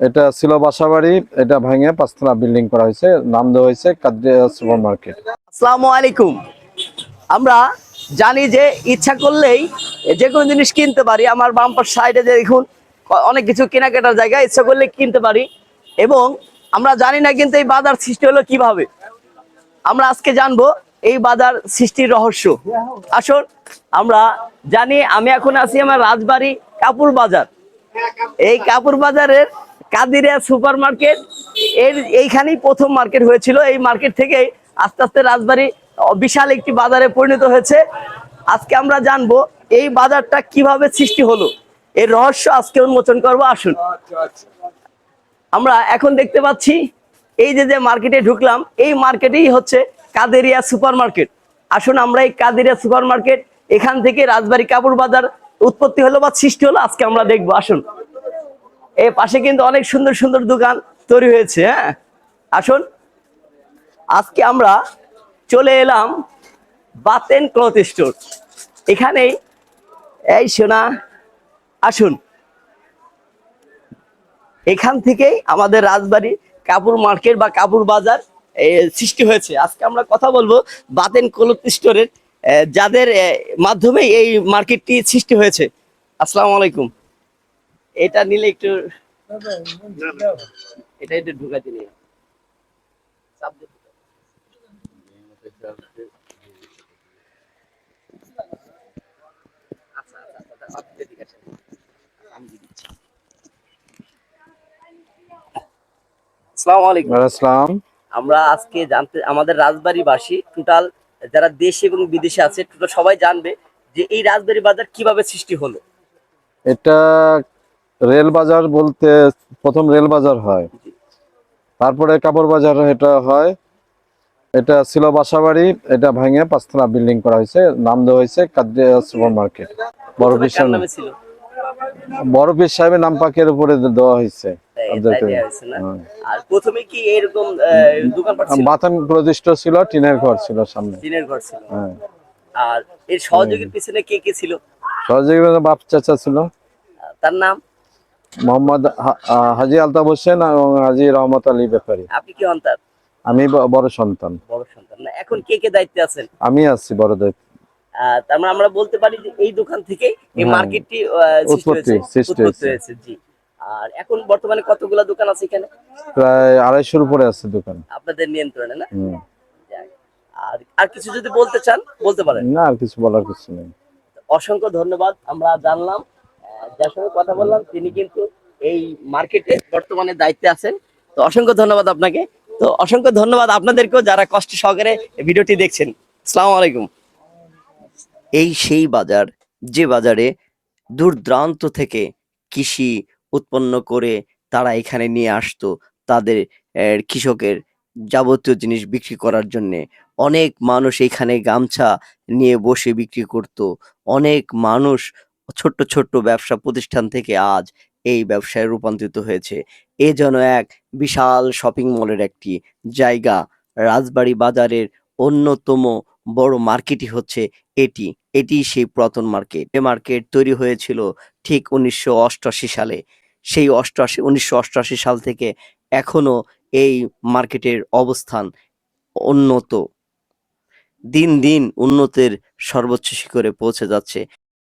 এটা ছিল বাসাবাড়ি, এটা ভেঙে পাঁচতলা বিল্ডিং করা হয়েছে, নাম দেওয়া হয়েছে কাদ্রিয়া সুপার মার্কেট আসসালামু আলাইকুম। আমরা জানি যে ইচ্ছা করলেই যে কোনো জিনিস কিনতে পারি, আমার বাম্পার সাইডে যে দেখুন, অনেক কিছু কেনাকাটার জায়গা, ইচ্ছা করলে কিনতে পারি। এবং আমরা জানি না কিন্তু এই বাজার সৃষ্টি হলো কীভাবে। আমরা আজকে জানব এই বাজার সৃষ্টির রহস্য। আসল আমরা জানি আমি এখন আছি আমার রাজবাড়ি কাপুর বাজার। এই কাপুর বাজারের কাদিরিয়া সুপার মার্কেট এর এইখানেই প্রথম মার্কেট হয়েছিল। এই মার্কেট থেকে আস্তে আস্তে রাজবাড়ি বিশাল একটি বাজারে পরিণত হয়েছে। আজকে আমরা জানব এই বাজারটা কীভাবে সৃষ্টি হলো। এর রহস্য আজকে উন্মোচন করব। আসুন। আমরা এখন দেখতে পাচ্ছি এই যে যে মার্কেটে ঢুকলাম এই মার্কেটেই হচ্ছে কাদেরিয়া সুপার মার্কেট আসুন আমরা এই কাদেরিয়া সুপার মার্কেট এখান থেকে রাজবাড়ি কাপড় বাজার উৎপত্তি হলো বা সৃষ্টি হলো আজকে আমরা দেখব। আসুন। এই পাশে কিন্তু অনেক সুন্দর সুন্দর দোকান তৈরি হয়েছে হ্যাঁ? আসুন। আজকে আমরা চলে এলাম বাতেন ক্লথ স্টোর এখানেই এই সোনা আসুন। এখান থেকেই আমাদের রাজবাড়ি কাপড় মার্কেট বা কাপড় বাজার সৃষ্টি হয়েছে। আজকে আমরা কথা বলব বাতেন ক্লথ স্টোরের এ, যাদের এ, মাধ্যমে এই মার্কেটটি সৃষ্টি হয়েছে। আসসালামু আলাইকুম। এটা নিলে একটু এটা একটু ঢুকাতে নিয়ে। আচ্ছা, আচ্ছা, আচ্ছা, আপনি এদিকে আসেন। আমি দিয়ে দিচ্ছি। আসসালামু আলাইকুম আসসালাম আমরা আজকে জানতে আমাদের রাজবাড়িবাসী টোটাল যারা দেশে এবং বিদেশে আছে টোটাল সবাই জানবে যে এই রাজবাড়ি বাজার কীভাবে সৃষ্টি হলো এটা রেল বাজার বলতে প্রথম রেল বাজার হয় তারপরে কাপড় বাজার এটা হয়। এটা ছিল বাসাবাড়ি এটা ভাঙে পাঁচতলা বিল্ডিং করা হয়েছে নাম দেওয়া হয়েছে কাদ্রিয়া সুপার মার্কেট। বড় কার বড় পীর সাহেবের নাম পাকের উপরে দেওয়া হয়েছে? হ্যাঁ। আর প্রথমে কি এরকম দোকানপাট ছিল? বাতান প্রতিষ্ঠ ছিল টিনের ঘর ছিল সামনে। দিনের ঘর ছিল। হ্যাঁ। আর এর সহযোগীর পিছনে কে কে ছিল? সহযোগী বাপ চাচা ছিল। তার নাম? মোহাম্মদ হাজি আলতাফ হোসেন এবং হাজি রহমত আলী ব্যাপারী আপনি কি হন তার আমি বড় সন্তান। বড় সন্তান। না এখন কে কে দায়িত্বে আছেন? আমি আসছি বড় দায়িত্ব। তার মানে আমরা বলতে পারি যে এই দোকান থেকে এই হ্যাঁ। মার্কেটটি সৃষ্টি হয়েছে, সৃষ্টি হয়েছে। হয়েছে জি। আর এখন বর্তমানে কতগুলা দোকান আছে এখানে? প্রায় আড়াইশোর উপরে আছে দোকান। আপনাদের নিয়ন্ত্রণে না? আর আর কিছু যদি বলতে চান বলতে পারেন। না আর কিছু বলার কিছু নেই। অসংখ্য ধন্যবাদ আমরা জানলাম। যার সঙ্গে কথা বললাম, তিনি কিন্তু এই মার্কেটে বর্তমানে দায়িত্বে আছেন। তো অসংখ্য ধন্যবাদ আপনাকে। তো অসংখ্য ধন্যবাদ আপনাদেরকেও যারা কষ্ট সহকারে ভিডিওটি দেখছেন। সালাম আলাইকুম। এই সেই বাজার, যে বাজারে দূর দূরান্ত থেকে কৃষি উৎপন্ন করে তারা এখানে নিয়ে আসতো তাদের কৃষকের যাবতীয় জিনিস বিক্রি করার জন্যে। অনেক মানুষ এখানে গামছা নিয়ে বসে বিক্রি করত। অনেক মানুষ ছোট্ট ছোট্ট ব্যবসা প্রতিষ্ঠান থেকে আজ এই ব্যবসায় রূপান্তরিত হয়েছে। এ যেন এক বিশাল শপিং মলের একটি জায়গা। রাজবাড়ি বাজারের অন্যতম বড় মার্কেটই হচ্ছে এটি। এটি সেই পুরাতন মার্কেট। এ মার্কেট তৈরি হয়েছিল ঠিক উনিশশো অষ্টআশি সালে। সেই অষ্টআশি, উনিশশো সাল থেকে এখনও এই মার্কেটের অবস্থান উন্নত। দিন দিন উন্নতের সর্বোচ্চ শিখরে পৌঁছে যাচ্ছে।